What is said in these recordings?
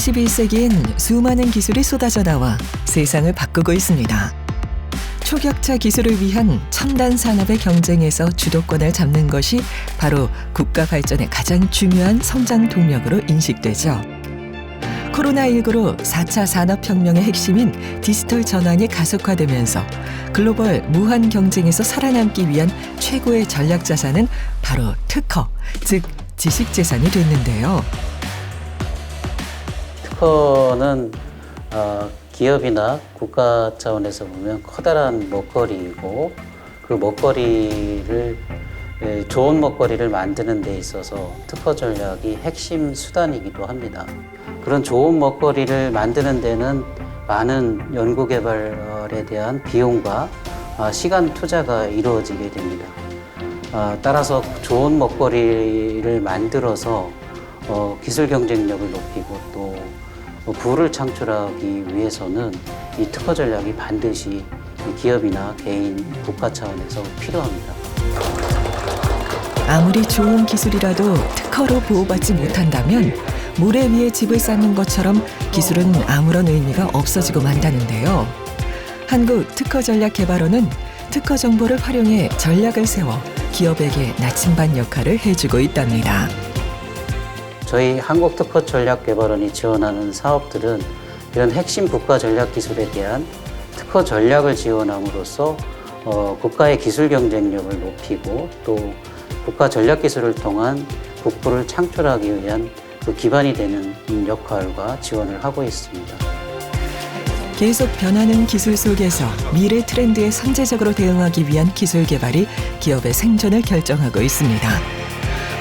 21세기엔 수많은 기술이 쏟아져 나와 세상을 바꾸고 있습니다. 초격차 기술을 위한 첨단 산업의 경쟁에서 주도권을 잡는 것이 바로 국가 발전의 가장 중요한 성장 동력으로 인식되죠. 코로나19로 4차 산업혁명의 핵심인 디지털 전환이 가속화되면서 글로벌 무한 경쟁에서 살아남기 위한 최고의 전략 자산은 바로 특허, 즉 지식 재산이 됐는데요. 특허는 어, 기업이나 국가 차원에서 보면 커다란 먹거리이고 그 먹거리를 에, 좋은 먹거리를 만드는 데 있어서 특허 전략이 핵심 수단이기도 합니다. 그런 좋은 먹거리를 만드는 데는 많은 연구 개발에 대한 비용과 아, 시간 투자가 이루어지게 됩니다. 아, 따라서 좋은 먹거리를 만들어서 어, 기술 경쟁력을 높이고 또 어, 부를 창출하기 위해서는 이 특허 전략이 반드시 이 기업이나 개인, 국가 차원에서 필요합니다. 아무리 좋은 기술이라도 특허로 보호받지 못한다면 모래 위에 집을 쌓는 것처럼 기술은 아무런 의미가 없어지고 만다는데요. 한국 특허 전략 개발원은 특허 정보를 활용해 전략을 세워 기업에게 나침반 역할을 해주고 있답니다. 저희 한국특허전략개발원이 지원하는 사업들은 이런 핵심 국가 전략 기술에 대한 특허 전략을 지원함으로써 어, 국가의 기술 경쟁력을 높이고 또 국가 전략 기술을 통한 국부를 창출하기 위한 그 기반이 되는 역할과 지원을 하고 있습니다. 계속 변하는 기술 속에서 미래 트렌드에 선제적으로 대응하기 위한 기술 개발이 기업의 생존을 결정하고 있습니다.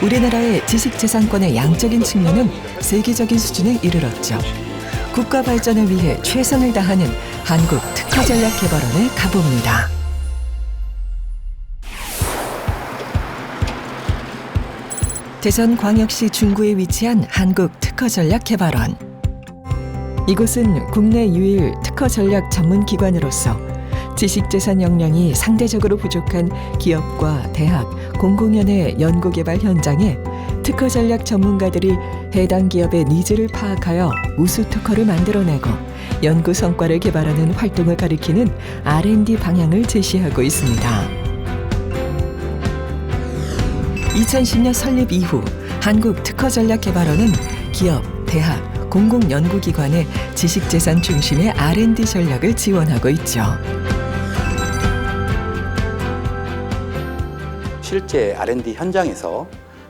우리나라의 지식재산권의 양적인 측면은 세계적인 수준에 이르렀죠. 국가 발전을 위해 최선을 다하는 한국 특허전략개발원에 가봅니다. 대전 광역시 중구에 위치한 한국 특허전략개발원. 이곳은 국내 유일 특허전략 전문기관으로서 지식재산 역량이 상대적으로 부족한 기업과 대학, 공공연의 연구개발 현장에 특허 전략 전문가들이 해당 기업의 니즈를 파악하여 우수 특허를 만들어내고 연구 성과를 개발하는 활동을 가리키는 R&D 방향을 제시하고 있습니다. 2010년 설립 이후 한국특허전략개발원은 기업, 대학, 공공연구기관의 지식재산 중심의 R&D 전략을 지원하고 있죠. 실제 R&D 현장에서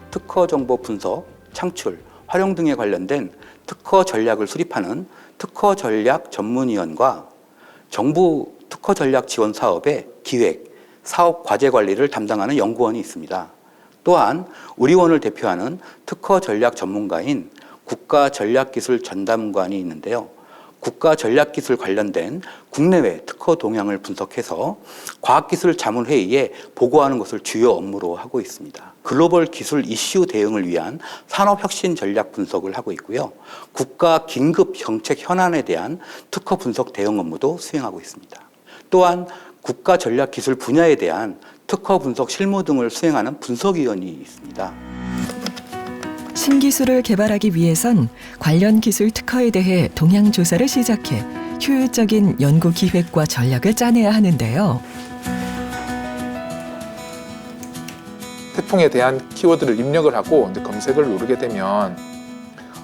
특허 정보 분석, 창출, 활용 등에 관련된 특허 전략을 수립하는 특허 전략 전문위원과 정부 특허 전략 지원 사업의 기획, 사업 과제 관리를 담당하는 연구원이 있습니다. 또한 우리원을 대표하는 특허 전략 전문가인 국가 전략기술 전담관이 있는데요. 국가 전략 기술 관련된 국내외 특허 동향을 분석해서 과학기술 자문회의에 보고하는 것을 주요 업무로 하고 있습니다. 글로벌 기술 이슈 대응을 위한 산업혁신 전략 분석을 하고 있고요. 국가 긴급 정책 현안에 대한 특허 분석 대응 업무도 수행하고 있습니다. 또한 국가 전략 기술 분야에 대한 특허 분석 실무 등을 수행하는 분석위원이 있습니다. 신기술을 개발하기 위해선 관련 기술 특허에 대해 동향 조사를 시작해 효율적인 연구 기획과 전략을 짜내야 하는데요. 태풍에 대한 키워드를 입력을 하고 검색을 누르게 되면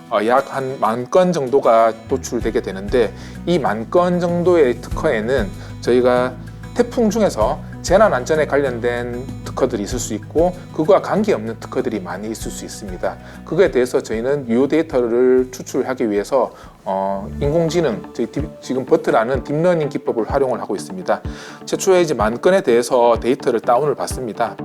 어, 약한 만 건 정도가 도출되게 되는데 이 만 건 정도의 특허에는 저희가 태풍 중에서 재난 안전에 관련된 특허들이 있을 수 있고 그거와 관계없는 특허들이 많이 있을 수 있습니다. 그거에 대해서 저희는 유효 데이터를 추출하기 위해서 어, 인공지능 저희 딥, 지금 버트라는 딥러닝 기법을 활용을 하고 있습니다. 최초에 이제 만 건에 대해서 데이터를 다운을 받습니다.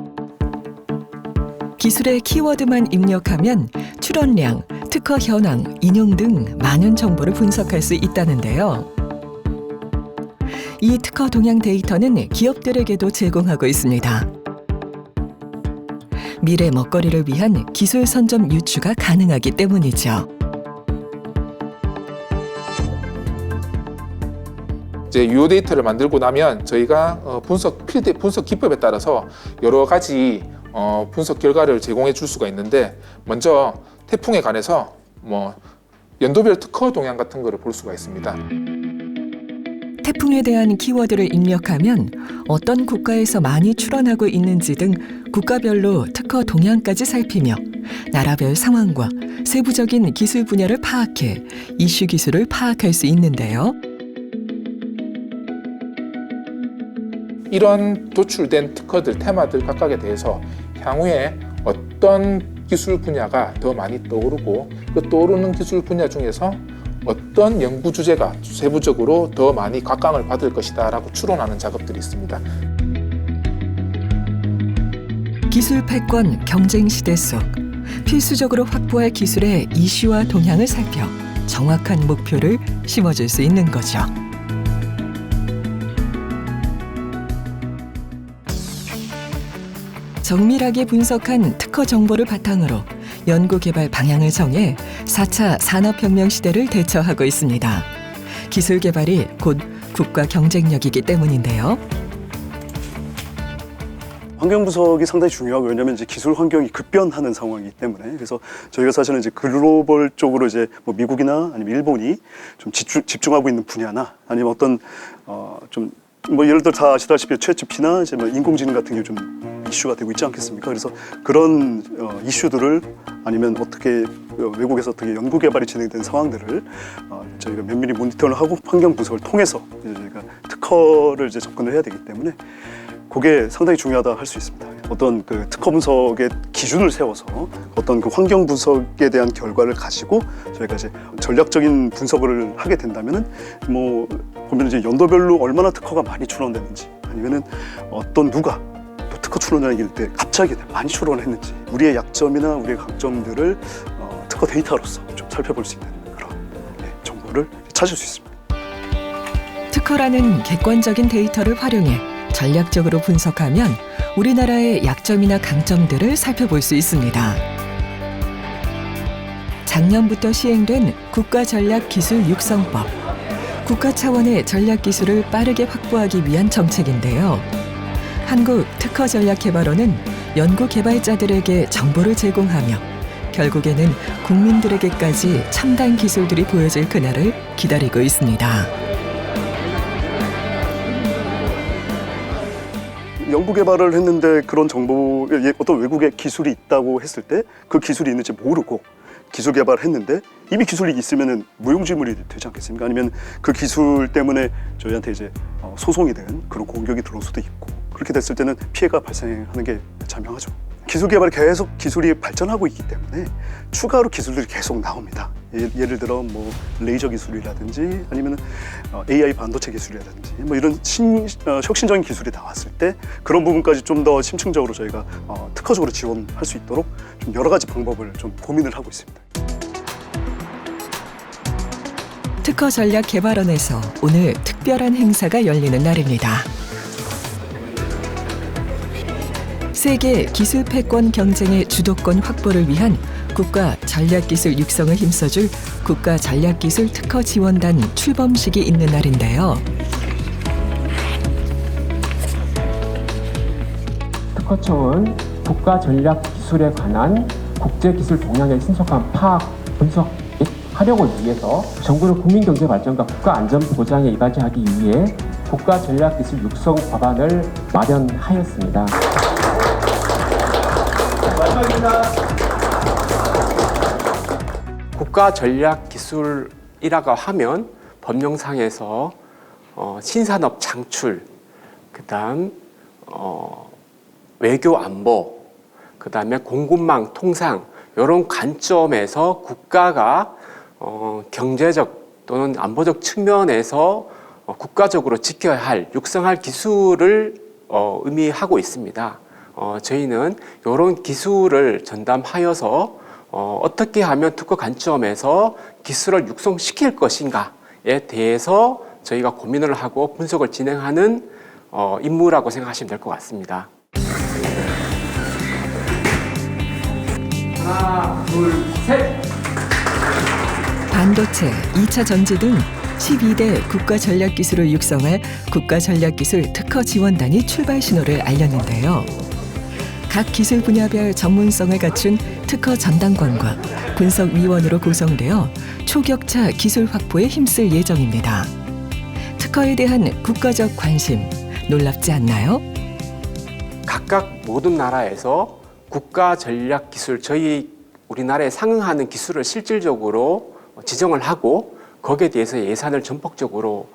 기술의 키워드만 입력하면 출원량, 특허 현황, 인용 등 많은 정보를 분석할 수 있다는데요. 이 특허 동향 데이터는 기업들에게도 제공하고 있습니다. 미래 먹거리를 위한 기술 선점 유추가 가능하기 때문이죠. 이제 유효 데이터를 만들고 나면 저희가 어, 분석 필드 분석 기법에 따라서 여러 가지 어, 분석 결과를 제공해 줄 수가 있는데 먼저 태풍에 관해서 뭐 연도별 특허 동향 같은 거를 볼 수가 있습니다. 태풍에 대한 키워드를 입력하면 어떤 국가에서 많이 출원하고 있는지 등 국가별로 특허 동향까지 살피며 나라별 상황과 세부적인 기술 분야를 파악해 이슈 기술을 파악할 수 있는데요. 이런 도출된 특허들, 테마들 각각에 대해서 향후에 어떤 기술 분야가 더 많이 떠오르고 그 떠오르는 기술 분야 중에서 어떤 연구 주제가 세부적으로 더 많이 각광을 받을 것이다 라고 추론하는 작업들이 있습니다. 기술 패권 경쟁 시대 속 필수적으로 확보할 기술의 이슈와 동향을 살펴 정확한 목표를 심어줄 수 있는 거죠. 정밀하게 분석한 특허 정보를 바탕으로 연구 개발 방향을 정해 4차 산업혁명 시대를 대처하고 있습니다. 기술 개발이 곧 국가 경쟁력이기 때문인데요. 환경 분석이 상당히 중요하고 왜냐하면 이제 기술 환경이 급변하는 상황이기 때문에 그래서 저희가 사실은 이제 글로벌 쪽으로 이제 뭐 미국이나 아니면 일본이 좀 집중, 집중하고 있는 분야나 아니면 어떤 어좀 뭐 예를 들어 다 아시다시피 최치피나 이제 뭐 인공지능 같은 게좀 이슈가 되고 있지 않겠습니까? 그래서 그런 어, 이슈들을 아니면 어떻게 어, 외국에서 어떻게 연구 개발이 진행된 상황들을 어, 저희가 면밀히 모니터를 하고 환경 분석을 통해서 이제 저희가 특허를 이제 접근을 해야 되기 때문에 그게 상당히 중요하다 할 수 있습니다. 어떤 그 특허 분석의 기준을 세워서 어떤 그 환경 분석에 대한 결과를 가지고 저희가 이제 전략적인 분석을 하게 된다면은 뭐 보면 이제 연도별로 얼마나 특허가 많이 출원됐는지 아니면은 어떤 누가 또 특허 출원하길 때 갑자기 많이 출원했는지 우리의 약점이나 우리의 강점들을 어, 특허 데이터로서 좀 살펴볼 수 있는 그런 네, 정보를 찾을 수 있습니다. 특허라는 객관적인 데이터를 활용해 전략적으로 분석하면 우리나라의 약점이나 강점들을 살펴볼 수 있습니다. 작년부터 시행된 국가전략기술 육성법. 국가 차원의 전략 기술을 빠르게 확보하기 위한 정책인데요. 한국 특허 전략 개발원은 연구 개발자들에게 정보를 제공하며 결국에는 국민들에게까지 첨단 기술들이 보여질 그날을 기다리고 있습니다. 연구 개발을 했는데 그런 정보 예, 어떤 외국의 기술이 있다고 했을 때 그 기술이 있는지 모르고 기술 개발을 했는데 이미 기술이 있으면은 무용지물이 되지 않겠습니까? 아니면 그 기술 때문에 저희한테 이제 어, 소송이 된 그런 공격이 들어올 수도 있고 그렇게 됐을 때는 피해가 발생하는 게 자명하죠. 기술 개발이 계속 기술이 발전하고 있기 때문에 추가로 기술들이 계속 나옵니다. 예, 예를 들어 뭐 레이저 기술이라든지 아니면 어, AI 반도체 기술이라든지 뭐 이런 신, 어, 혁신적인 기술이 나왔을 때 그런 부분까지 좀 더 심층적으로 저희가 어, 특허적으로 지원할 수 있도록 좀 여러 가지 방법을 좀 고민을 하고 있습니다. 특허 전략 개발원에서 오늘 특별한 행사가 열리는 날입니다. 세계 기술 패권 경쟁의 주도권 확보를 위한 국가 전략기술 육성을 힘써줄 국가 전략기술 특허 지원단 출범식이 있는 날인데요. 특허청은 국가 전략 기술에 관한 국제 기술 동향의 신속한 파악, 분석 및 활용을 위해서 정부는 국민 경제 발전과 국가 안전 보장에 이바지하기 위해 국가 전략 기술 육성 법안을 마련하였습니다. 국가 전략 기술이라고 하면 법령상에서 어, 신산업 창출, 그다음 어, 외교 안보, 그 다음에 공급망 통상 이런 관점에서 국가가 어, 경제적 또는 안보적 측면에서 어, 국가적으로 지켜야 할 육성할 기술을 어, 의미하고 있습니다. 어, 저희는 이런 기술을 전담하여서 어, 어떻게 하면 특허 관점에서 기술을 육성시킬 것인가에 대해서 저희가 고민을 하고 분석을 진행하는 어, 임무라고 생각하시면 될 것 같습니다. 하나, 둘, 셋. 반도체, 2차 전지 등 12대 국가 전략 기술을 육성할 국가 전략 기술 특허 지원단이 출발 신호를 알렸는데요. 각 기술 분야별 전문성을 갖춘 특허 전담관과 분석위원으로 구성되어 초격차 기술 확보에 힘쓸 예정입니다. 특허에 대한 국가적 관심 놀랍지 않나요? 각각 모든 나라에서 국가 전략 기술 저희 우리나라에 상응하는 기술을 실질적으로 지정을 하고 거기에 대해서 예산을 전폭적으로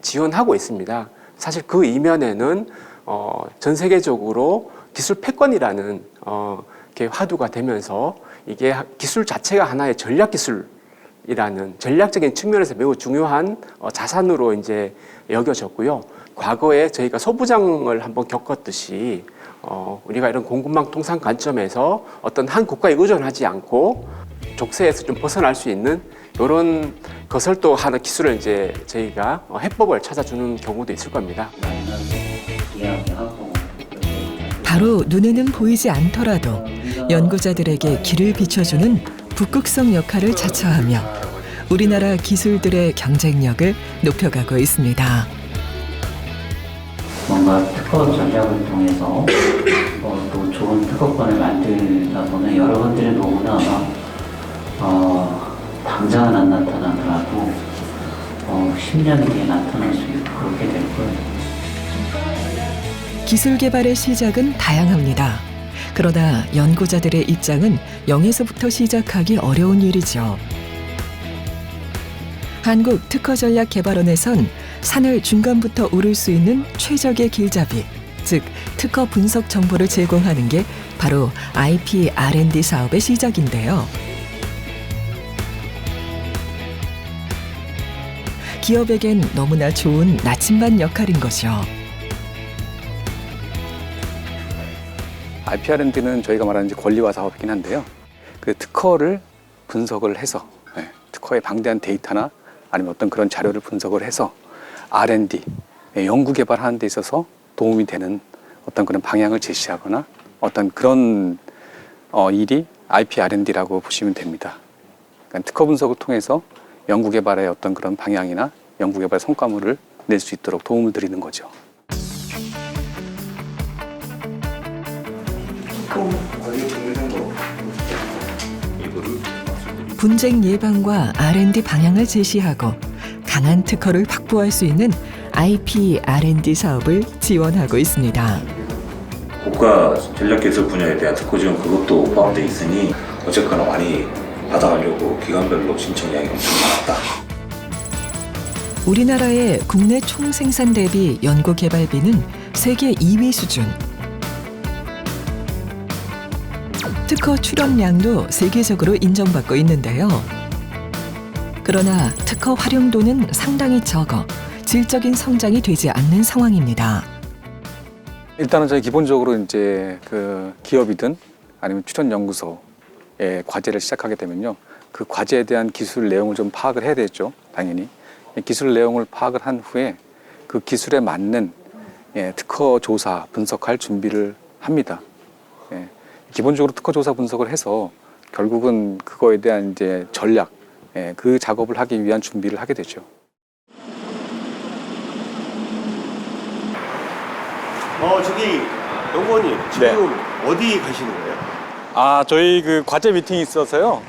지원하고 있습니다. 사실 그 이면에는 어, 전 세계적으로 기술 패권이라는 어, 게 화두가 되면서 이게 하- 기술 자체가 하나의 전략 기술이라는 전략적인 측면에서 매우 중요한 어, 자산으로 이제 여겨졌고요. 과거에 저희가 소부장을 한번 겪었듯이 어, 우리가 이런 공급망 통상 관점에서 어떤 한 국가에 의존하지 않고 족쇄에서 좀 벗어날 수 있는 이런 것을 또 하는 기술을 이제 저희가 어, 해법을 찾아주는 경우도 있을 겁니다. 바로 눈에는 보이지 않더라도 연구자들에게 길을 비춰주는 북극성 역할을 자처하며 우리나라 기술들의 경쟁력을 높여가고 있습니다. 뭔가 특허 전략을 통해서 어, 또 좋은 특허권을 만들다 보면 여러 분들의 노고는 아마 어, 당장은 안 나타나더라도 어, 10년 뒤에 나타날 수 있고 그렇게 될 거예요. 기술 개발의 시작은 다양합니다. 그러나 연구자들의 입장은 0에서부터 시작하기 어려운 일이죠. 한국 특허전략개발원에선 산을 중간부터 오를 수 있는 최적의 길잡이, 즉 특허 분석 정보를 제공하는 게 바로 IP R&D 사업의 시작인데요. 기업에겐 너무나 좋은 나침반 역할인 거죠. IPR&D는 저희가 말하는 권리화 사업이긴 한데요. 그 특허를 분석을 해서 예, 특허의 방대한 데이터나 아니면 어떤 그런 자료를 분석을 해서 R&D 예, 연구 개발하는 데 있어서 도움이 되는 어떤 그런 방향을 제시하거나 어떤 그런 어, 일이 IP R&D라고 보시면 됩니다. 그러니까 특허 분석을 통해서 연구 개발의 어떤 그런 방향이나 연구 개발 성과물을 낼 수 있도록 도움을 드리는 거죠. 분쟁 예방과 R&D 방향을 제시하고 강한 특허를 확보할 수 있는 IP R&D 사업을 지원하고 있습니다. 국가 전략기술 분야에 대한 특허 지원 그것도 포함되어 있으니 어쨌거나 많이 받아가려고 기관별로 신청량이 엄청 많았다. 우리나라의 국내 총생산 대비 연구 개발비는 세계 2위 수준. 특허 출원량도 세계적으로 인정받고 있는데요. 그러나 특허 활용도는 상당히 적어 질적인 성장이 되지 않는 상황입니다. 일단은 저희 기본적으로 이제 그 기업이든 아니면 출연 연구소에 과제를 시작하게 되면요. 그 과제에 대한 기술 내용을 좀 파악을 해야 되죠. 당연히. 기술 내용을 파악을 한 후에 그 기술에 맞는 예, 특허 조사 분석할 준비를 합니다. 예, 기본적으로 특허 조사 분석을 해서 결국은 그거에 대한 이제 전략, 예, 그 작업을 하기 위한 준비를 하게 되죠. 어 저기 연구원님 지금 어디 가시는 거예요? 아, 저희 그 과제 미팅이 있어서요.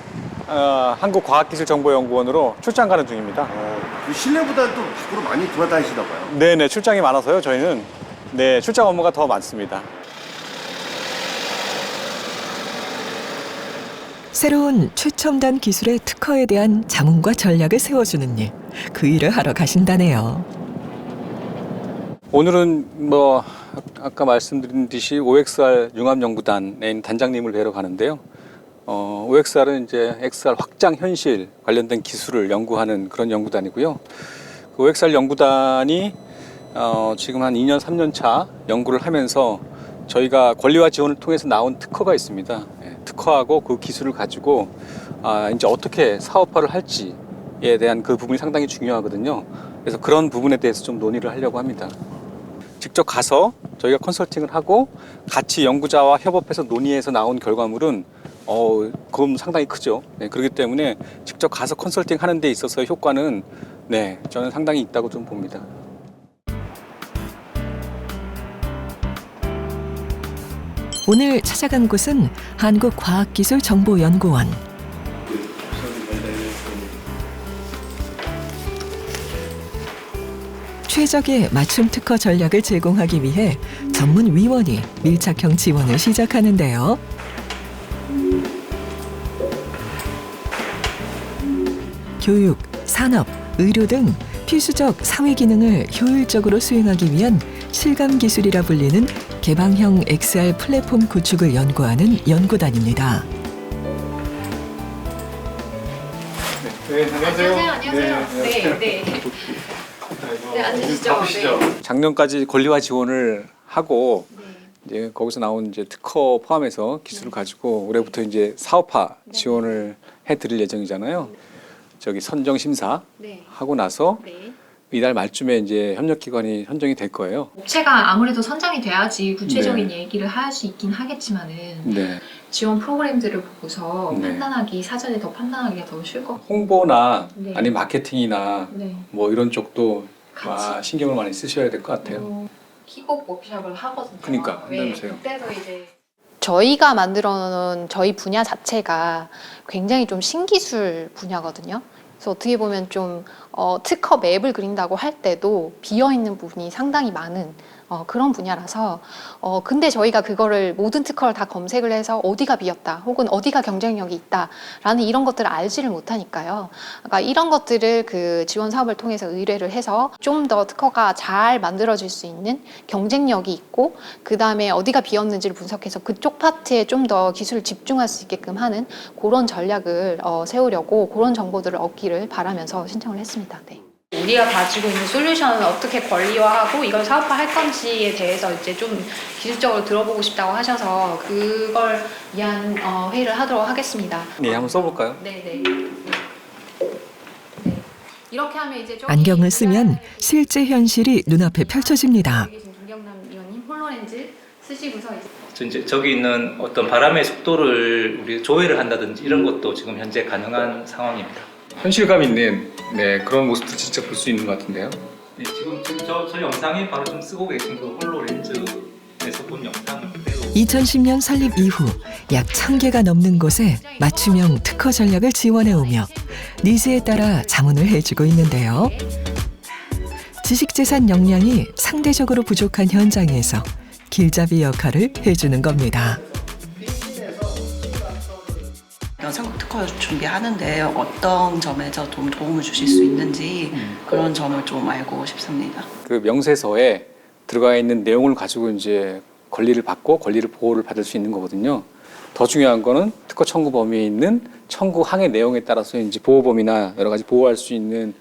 어, 한국과학기술정보연구원으로 출장 가는 중입니다. 어, 그 실내보다는 또 밖으로 많이 돌아다니시나 봐요. 네네, 출장이 많아서요. 저희는 네 출장 업무가 더 많습니다. 새로운 최첨단 기술의 특허에 대한 자문과 전략을 세워주는 일, 그 일을 하러 가신다네요. 오늘은 뭐 아- 아까 말씀드린 듯이 OXR 융합연구단에 있는 단장님을 뵈러 가는데요. 어, OXR은 이제 XR 확장 현실 관련된 기술을 연구하는 그런 연구단이고요. 그 OXR 연구단이 어, 지금 한 2년, 3년 차 연구를 하면서 저희가 권리화 지원을 통해서 나온 특허가 있습니다. 예, 특허하고 그 기술을 가지고 아, 이제 어떻게 사업화를 할지에 대한 그 부분이 상당히 중요하거든요. 그래서 그런 부분에 대해서 좀 논의를 하려고 합니다. 직접 가서 저희가 컨설팅을 하고 같이 연구자와 협업해서 논의해서 나온 결과물은 어, 그건 상당히 크죠. 네, 그렇기 때문에 직접 가서 컨설팅 하는 데 있어서의 효과는 네, 저는 상당히 있다고 좀 봅니다. 오늘 찾아간 곳은 한국과학기술정보연구원. 최적의 맞춤 특허 전략을 제공하기 위해 전문 위원이 밀착형 지원을 시작하는데요. 교육, 산업, 의료 등 필수적 사회 기능을 효율적으로 수행하기 위한 실감 기술이라 불리는 개방형 XR 플랫폼 구축을 연구하는 연구단입니다. 안녕하세요. 안녕하세요. 네, 네. 네, 앉으시죠. 네. 작년까지 권리화 지원을 하고 네. 이제 거기서 나온 이제 특허 포함해서 기술을 가지고 올해부터 이제 사업화 지원을 해드릴 예정이잖아요. 저기 선정 심사 네. 하고 나서 네. 이달 말쯤에 이제 협력 기관이 선정이 될 거예요. 업체가 아무래도 선정이 돼야지 구체적인 네. 얘기를 할 수 있긴 하겠지만은 네. 지원 프로그램들을 보고서 네. 판단하기 사전에 더 판단하기가 더 쉬울 것 같아요. 홍보나 네. 아니 마케팅이나 네. 뭐 이런 쪽도 같이. 아, 신경을 많이 쓰셔야 될 것 같아요. 어, 킥오프 워크숍을 하거든요. 그러니까, 네. 그때도 이제 저희가 만들어 놓은 저희 분야 자체가 굉장히 좀 신기술 분야거든요. 그래서 어떻게 보면 좀 어, 특허 맵을 그린다고 할 때도 비어 있는 부분이 상당히 많은 어, 그런 분야라서 어, 근데 저희가 그거를 모든 특허를 다 검색을 해서 어디가 비었다 혹은 어디가 경쟁력이 있다라는 이런 것들을 알지를 못하니까요. 그러니까 이런 것들을 그 지원 사업을 통해서 의뢰를 해서 좀 더 특허가 잘 만들어질 수 있는 경쟁력이 있고 그 다음에 어디가 비었는지를 분석해서 그쪽 파트에 좀 더 기술을 집중할 수 있게끔 하는 그런 전략을 어, 세우려고 그런 정보들을 얻기를 바라면서 신청을 했습니다. 네. 우리가 가지고 있는 솔루션을 어떻게 권리화하고 이걸 사업화할 건지에 대해서 이제 좀 기술적으로 들어보고 싶다고 하셔서 그걸 위한 어, 회의를 하도록 하겠습니다. 네, 한번 써볼까요? 네네. 네. 이렇게 하면 이제 저기 안경을 쓰면 실제 현실이 눈앞에 펼쳐집니다. 여기 계신 김경남 의원님 홀로렌즈 쓰시고서 이제 저 이제 저기 있는 어떤 바람의 속도를 우리 조회를 한다든지 이런 것도 지금 현재 가능한 상황입니다. 현실감 있는 네, 그런 모습도 진짜 볼 수 있는 것 같은데요. 네, 지금 저, 저 영상에 바로 좀 쓰고 계신 그 홀로렌즈에서 본 그대로 2010년 설립 이후 약 1000개가 넘는 곳에 맞춤형 특허 전략을 지원해 오며 니즈에 따라 자문을 해주고 있는데요. 지식재산 역량이 상대적으로 부족한 현장에서 길잡이 역할을 해주는 겁니다. 전국 특허 준비하는데 어떤 점에서 좀 도움을 주실 수 있는지 그런 점을 좀 알고 싶습니다. 그 명세서에 들어가 있는 내용을 가지고 이제 권리를 받고 권리를 보호를 받을 수 있는 거거든요. 더 중요한 거는 특허 청구 범위에 있는 청구 항의 내용에 따라서 이제 보호 범위나 여러 가지 보호할 수 있는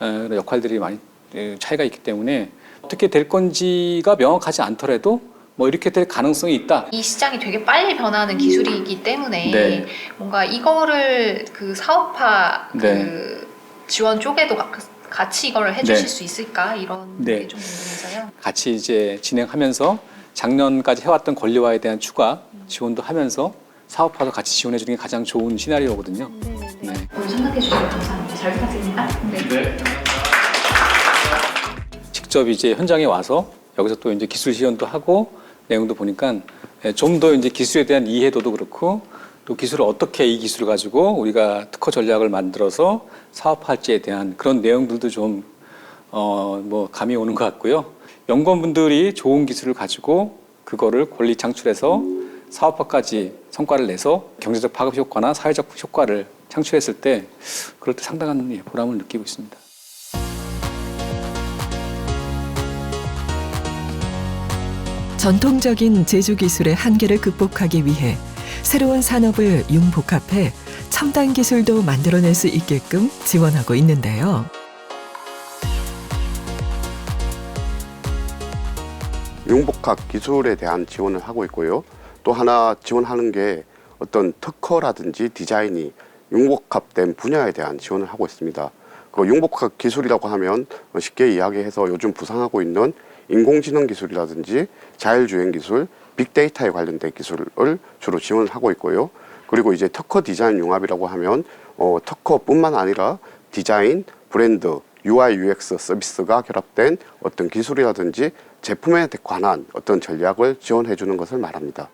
어, 역할들이 많이 에, 차이가 있기 때문에 어떻게 될 건지가 명확하지 않더라도 뭐 이렇게 될 가능성이 있다. 이 시장이 되게 빨리 변하는 기술이기 때문에 네. 뭔가 이거를 그 사업화 그 네. 지원 쪽에도 가- 같이 이거를 해주실 네. 수 있을까 이런 네. 게좀 궁금해서요. 같이 이제 진행하면서 작년까지 해왔던 권리화에 대한 추가 지원도 하면서 사업화도 같이 지원해 주는 게 가장 좋은 시나리오거든요. 네. 오늘 생각해 주셔서 감사합니다. 잘 부탁드립니다. 네. 직접 이제 현장에 와서 여기서 또 이제 기술 시연도 하고 내용도 보니까 좀 더 이제 기술에 대한 이해도도 그렇고 또 기술을 어떻게 이 기술을 가지고 우리가 특허 전략을 만들어서 사업할지에 대한 그런 내용들도 좀 어 뭐 감이 오는 것 같고요. 연구원분들이 좋은 기술을 가지고 그거를 권리 창출해서 사업화까지 성과를 내서 경제적 파급 효과나 사회적 효과를 창출했을 때 그럴 때 상당한 예, 보람을 느끼고 있습니다. 전통적인 제조 기술의 한계를 극복하기 위해 새로운 산업을 융복합해 첨단 기술도 만들어낼 수 있게끔 지원하고 있는데요. 융복합 기술에 대한 지원을 하고 있고요. 또 하나 지원하는 게 어떤 특허라든지 디자인이 융복합된 분야에 대한 지원을 하고 있습니다. 그 융복합 기술이라고 하면 쉽게 이야기해서 요즘 부상하고 있는 인공지능 기술이라든지 자율주행 기술, 빅데이터에 관련된 기술을 주로 지원하고 있고요. 그리고 이제 특허 디자인 융합이라고 하면 어, 특허뿐만 아니라 디자인, 브랜드, UI, UX 서비스가 결합된 어떤 기술이라든지 제품에 관한 어떤 전략을 지원해 주는 것을 말합니다.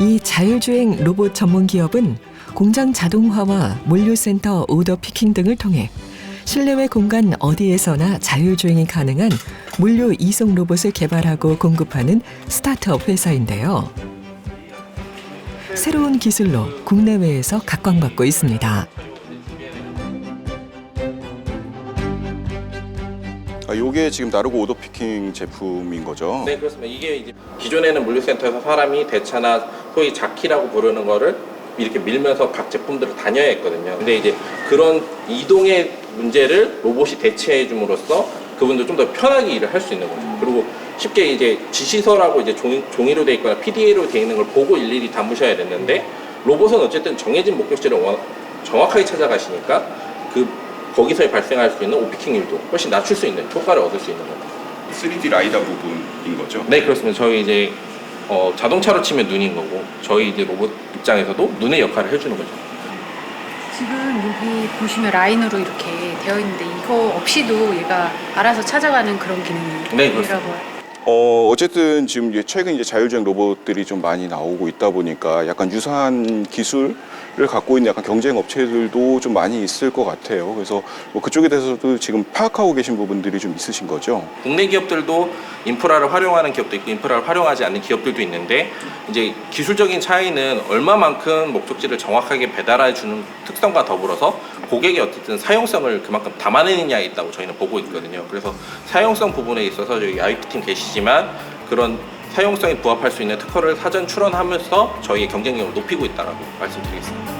이 자율주행 로봇 전문 기업은 공장 자동화와 물류센터 오더 피킹 등을 통해 실내외 공간 어디에서나 자율주행이 가능한 물류 이송 로봇을 개발하고 공급하는 스타트업 회사인데요. 새로운 기술로 국내외에서 각광받고 있습니다. 아, 요게 지금 나르고 오더 피킹 제품인 거죠? 네 그렇습니다. 이게 이제 기존에는 물류센터에서 사람이 대차나 소위 자키라고 부르는 거를 이렇게 밀면서 각 제품들을 다녀야 했거든요. 근데 이제 그런 이동의 문제를 로봇이 대체해 줌으로써 그분들 좀 더 편하게 일을 할 수 있는 거죠. 그리고 쉽게 이제 지시서라고 이제 종이, 종이로 돼 있거나 PDA로 돼 있는 걸 보고 일일이 담으셔야 됐는데 로봇은 어쨌든 정해진 목적지를 원- 정확하게 찾아가시니까 그 거기서 발생할 수 있는 오피킹률도 훨씬 낮출 수 있는 효과를 얻을 수 있는 거죠. 3D 라이다 부분인 거죠? 네 그렇습니다. 저희 이제 어, 자동차로 치면 눈인 거고 저희 이제 로봇 입장에서도 눈의 역할을 해주는 거죠. 지금 여기 보시면 라인으로 이렇게 되어 있는데 이거 없이도 얘가 알아서 찾아가는 그런 기능이 네. 그렇습니다. 어, 어쨌든 지금 이제 최근 이제 자율주행 로봇들이 좀 많이 나오고 있다 보니까 약간 유사한 기술을 갖고 있는 약간 경쟁 업체들도 좀 많이 있을 것 같아요. 그래서 뭐 그쪽에 대해서도 지금 파악하고 계신 부분들이 좀 있으신 거죠? 국내 기업들도 인프라를 활용하는 기업도 있고 인프라를 활용하지 않는 기업들도 있는데 이제 기술적인 차이는 얼마만큼 목적지를 정확하게 배달해 주는 특성과 더불어서 고객의 어쨌든 사용성을 그만큼 담아내느냐에 있다고 저희는 보고 있거든요. 그래서 사용성 부분에 있어서 저희 IP팀 계시지만 그런 사용성에 부합할 수 있는 특허를 사전 출원하면서 저희의 경쟁력을 높이고 있다라고 말씀드리겠습니다.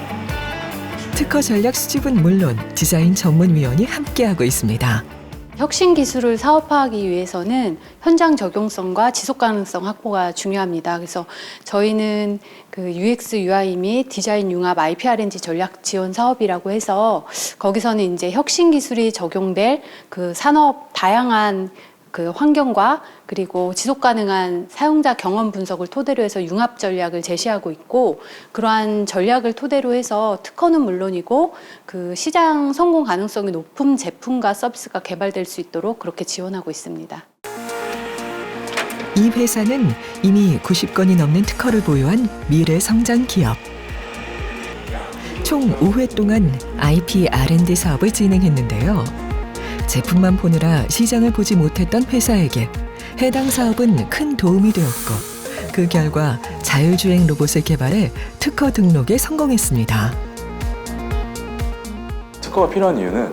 특허 전략 수집은 물론 디자인 전문위원이 함께하고 있습니다. 혁신 기술을 사업화하기 위해서는 현장 적용성과 지속 가능성 확보가 중요합니다. 그래서 저희는 그 UX, UI 및 디자인 융합 IP R&D 전략 지원 사업이라고 해서 거기서는 이제 혁신 기술이 적용될 그 산업 다양한 그 환경과 그리고 지속 가능한 사용자 경험 분석을 토대로 해서 융합 전략을 제시하고 있고 그러한 전략을 토대로 해서 특허는 물론이고 그 시장 성공 가능성이 높은 제품과 서비스가 개발될 수 있도록 그렇게 지원하고 있습니다. 이 회사는 이미 90건이 넘는 특허를 보유한 미래 성장 기업. 총 5회 동안 IP R&D 사업을 진행했는데요. 제품만 보느라 시장을 보지 못했던 회사에게 해당 사업은 큰 도움이 되었고 그 결과 자율주행 로봇을 개발해 특허 등록에 성공했습니다. 특허가 필요한 이유는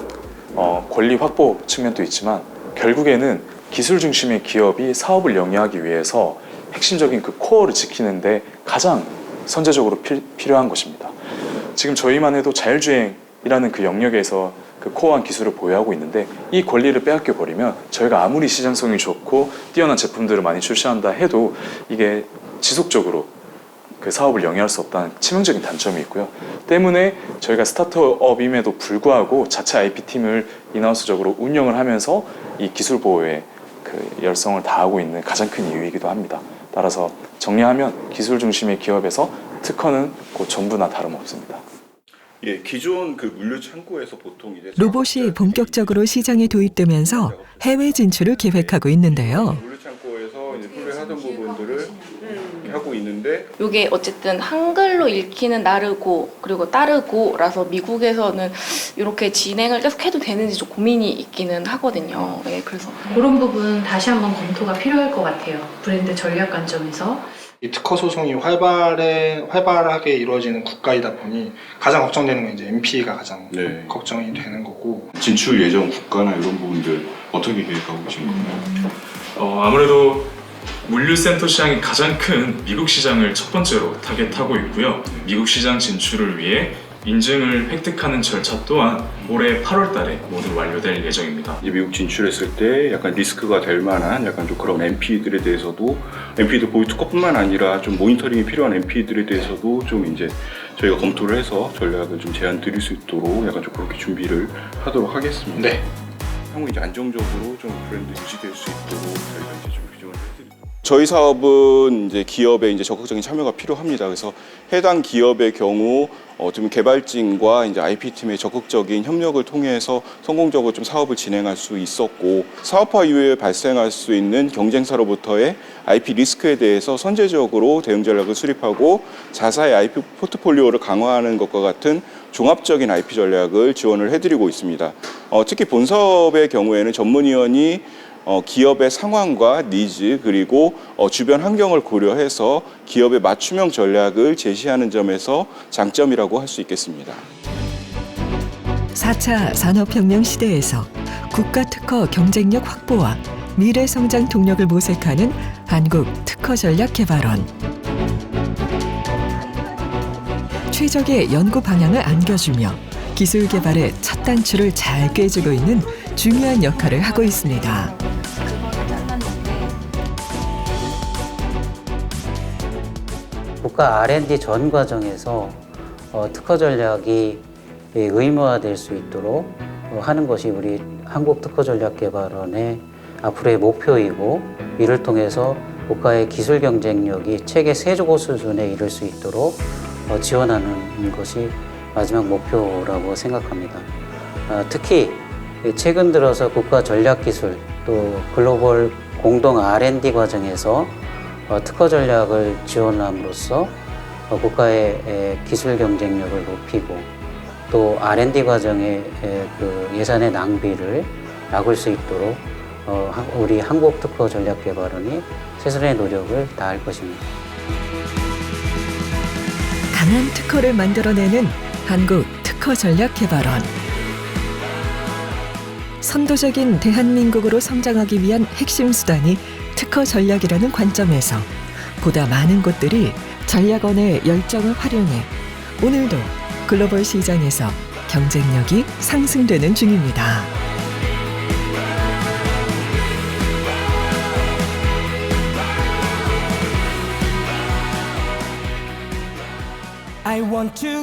어, 권리 확보 측면도 있지만 결국에는 기술 중심의 기업이 사업을 영위하기 위해서 핵심적인 그 코어를 지키는데 가장 선제적으로 필, 필요한 것입니다. 지금 저희만 해도 자율주행이라는 그 영역에서 그 코어한 기술을 보유하고 있는데 이 권리를 빼앗겨 버리면 저희가 아무리 시장성이 좋고 뛰어난 제품들을 많이 출시한다 해도 이게 지속적으로 그 사업을 영위할 수 없다는 치명적인 단점이 있고요. 때문에 저희가 스타트업임에도 불구하고 자체 IP팀을 인하우스적으로 운영을 하면서 이 기술 보호에 그 열성을 다하고 있는 가장 큰 이유이기도 합니다. 따라서 정리하면 기술 중심의 기업에서 특허는 곧 전부나 다름없습니다. 예, 기존 그 물류 창고에서 보통 이제 로봇이 본격적으로 시장에 도입되면서 해외 진출을 계획하고 있는데요. 물류 창고에서 이제 소개하던 부분들을 하고 있는데 이게 어쨌든 한글로 읽히는 나르고 그리고 따르고라서 미국에서는 이렇게 진행을 계속 해도 되는지 좀 고민이 있기는 하거든요. 네, 그래서 그런 부분 다시 한번 검토가 필요할 것 같아요. 브랜드 전략 관점에서. 이 특허 소송이 활발해, 활발하게 이루어지는 국가이다 보니 가장 걱정되는 건 이제 MP가 가장 네. 걱정이 되는 거고 진출 예정 국가나 이런 부분들 어떻게 계획하고 계신 건가요? 어, 아무래도 물류센터 시장이 가장 큰 미국 시장을 첫 번째로 타겟하고 있고요. 미국 시장 진출을 위해 인증을 획득하는 절차 또한 올해 8월 달에 모두 완료될 예정입니다. 이제 미국 진출했을 때 약간 리스크가 될 만한 약간 좀 그런 MP들에 대해서도 MP들 보유 특허뿐만 아니라 좀 모니터링이 필요한 MP들에 대해서도 좀 이제 저희가 검토를 해서 전략을 좀 제안 드릴 수 있도록 약간 좀 그렇게 준비를 하도록 하겠습니다. 네. 향후 이제 안정적으로 좀 브랜드 유지될 수 있도록 저희가 이제 좀. 저희 사업은 이제 기업의 이제 적극적인 참여가 필요합니다. 그래서 해당 기업의 경우 어, 좀 개발진과 이제 IP 팀의 적극적인 협력을 통해서 성공적으로 좀 사업을 진행할 수 있었고 사업화 이후에 발생할 수 있는 경쟁사로부터의 IP 리스크에 대해서 선제적으로 대응 전략을 수립하고 자사의 IP 포트폴리오를 강화하는 것과 같은 종합적인 IP 전략을 지원을 해드리고 있습니다. 어, 특히 본 사업의 경우에는 전문위원이 어, 기업의 상황과 니즈 그리고 어, 주변 환경을 고려해서 기업의 맞춤형 전략을 제시하는 점에서 장점이라고 할 수 있겠습니다. 4차 산업혁명 시대에서 국가 특허 경쟁력 확보와 미래 성장 동력을 모색하는 한국 특허 전략 개발원. 최적의 연구 방향을 안겨주며 기술 개발의 첫 단추를 잘 꿰주고 있는 중요한 역할을 하고 있습니다. 국가 R&D 전 과정에서 어, 특허 전략이 예, 의무화될 수 있도록 어, 하는 것이 우리 한국특허전략개발원의 앞으로의 목표이고 이를 통해서 국가의 기술 경쟁력이 세계 세조고 수준에 이를 수 있도록 어, 지원하는 것이 마지막 목표라고 생각합니다. 아, 특히 최근 들어서 국가 전략 기술 또 글로벌 공동 R&D 과정에서 어, 특허 전략을 지원함으로써 어, 국가의 에, 기술 경쟁력을 높이고 또 R&D 과정의 에, 그 예산의 낭비를 막을 수 있도록 어, 하- 우리 한국 특허 전략 개발원이 최선의 노력을 다할 것입니다. 강한 특허를 만들어내는 한국 특허 전략 개발원. 선도적인 대한민국으로 성장하기 위한 핵심 수단이 특허 전략이라는 관점에서 보다 많은 곳들이 전략원의 열정을 활용해 오늘도 글로벌 시장에서 경쟁력이 상승되는 중입니다. I want to